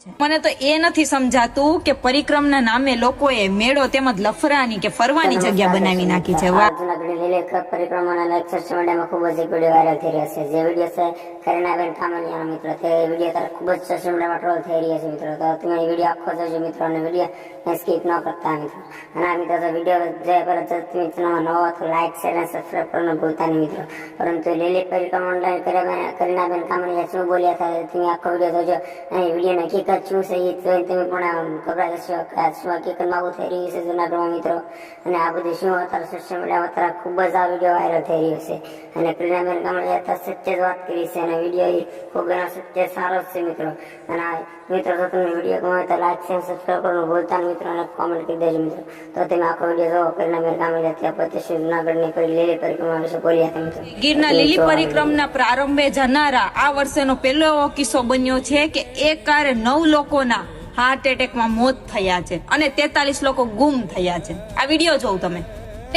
છે. મને તો એ નથી સમજાતું કે પરિક્રમના નામે લોકોએ મેળો તેમજ લફરાની કે ફરવાની જગ્યા બનાવી નાખી છે. લીલી કપ પરિક્રમાના એક સોશિયલ ખૂબ જ એક વીડિયો વાયરલ થઈ રહ્યો છે. જે વીડિયો છે કરીનાબેન કામલિયાનો મિત્રો તે વીડિયો તારે ખૂબ જ સોશિયલ મીડિયામાં ટ્રોલ થઈ રહ્યો છે મિત્રો. તો તમે વીડિયો આખો જોજો મિત્રો અને વીડિયો સ્કીપ ન કરતા મિત્રો. અને આ મિત્રો તો વીડિયો જોયા પહેલા જો તમે ચેનલમાં નવો તો લાઈક શેર અને સબસ્ક્રાઈબ કરવાનું ભૂલતા નહીં મિત્રો. પરંતુ લીલી પરિક્રમા ઓનલાઈન કરીનાબેન કરીનાબેન કામલિયા શું બોલ્યા હતા તમે આખો વીડિયો જોજો. અને વિડીયોની હકીકત શું છે એ તમે પણ ગભરાઈ શું હકીકતમાં આવું થઈ રહ્યું છે જુનાગઢમાં મિત્રો? અને આ બધું શું અત્યારે સોશિયલ મીડિયામાં અત્યારે ખૂબ જ આ વીડિયો વાયરલ થઈ રહ્યો છે. અને પ્રિનાબેન કામળિયા અત્યારે સત્ય જ વાત કરી છે અને વીડિયો ખૂબ એનો સત્ય સારો જ છે મિત્રો. અને આ મિત્રો જો તમને વીડિયો ગમે તો લાઈક શેર સબસ્ક્રાઈબ કરવાનું ભૂલતા મિત્રો અને કોમેન્ટ કરી દેજો મિત્રો. તો તમે આખો વીડિયો જોવો પ્રિનાબેન કામળિયા ત્યાં પછી શું કોઈ લીલી પરિક્રમા વિશે બોલ્યા હતા મિત્રો. ગીરના લીલી પરિક્રમના પ્રારંભે જનારા આ વર્ષેનો પહેલો એવો કિસ્સો બન્યો છે કે એક કારે નવ લોકોના હાર્ટ એટેકમાં મોત થયા છે અને તેતાલીસ લોકો ગુમ થયા છે. આ વીડિયો જોઉં તમે.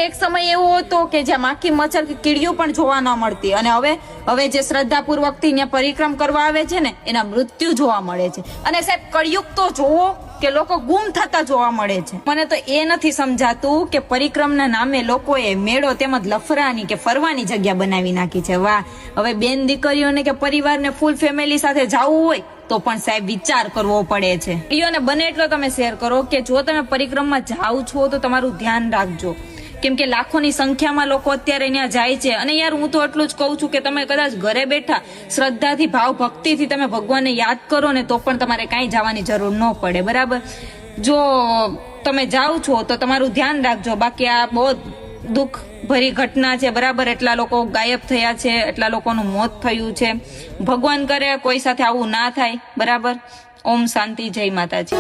એક સમય એવો હતો કે જ્યાં માખી મચ્છર કે કીડીઓ પણ જોવા ન મળતી. અને હવે હવે જે શ્રદ્ધાપૂર્વકથી ત્યાં પરિક્રમ કરવા આવે છે ને, એના મૃત્યુ જોવા મળે છે. અને સાહેબ, કળિયુગ તો જોવો કે લોકો ગુમ થતા જોવા મળે છે. મને તો એ નથી સમજાતું કે પરિક્રમના નામે લોકોએ મેળો તેમજ લફરાની કે ફરવાની જગ્યા બનાવી નાખી છે. વાહ, હવે બેન દીકરીઓને કે પરિવારને ફૂલ ફેમિલી સાથે જવું હોય, તો પણ સાહેબ વિચાર કરવો પડે છે. વિડીયોને બને એટલો તમે શેર કરો કે જો તમે પરિક્રમમાં જાઓ છો, તો તમારું ધ્યાન રાખજો. કેમ કે લાખોની સંખ્યામાં લોકો અત્યારે ત્યાં જાય છે. અને યાર હું તો એટલું જ કહું છું કે તમે કદાચ ઘરે બેઠા શ્રદ્ધાથી ભાવ ભક્તિથી તમે ભગવાનને યાદ કરો ને તો પણ તમારે કાંઈ જવાની જરૂર ન પડે, બરાબર? જો તમે જાઓ છો તો તમારું ધ્યાન રાખજો. બાકી આ બહુ દુઃખ ભરી ઘટના છે, બરાબર? એટલા લોકો ગાયબ થયા છે, એટલા લોકોનું મોત થયું છે. ભગવાન કરે, કોઈ સાથે આવું ના થાય, બરાબર? ઓમ શાંતિ, જય માતાજી.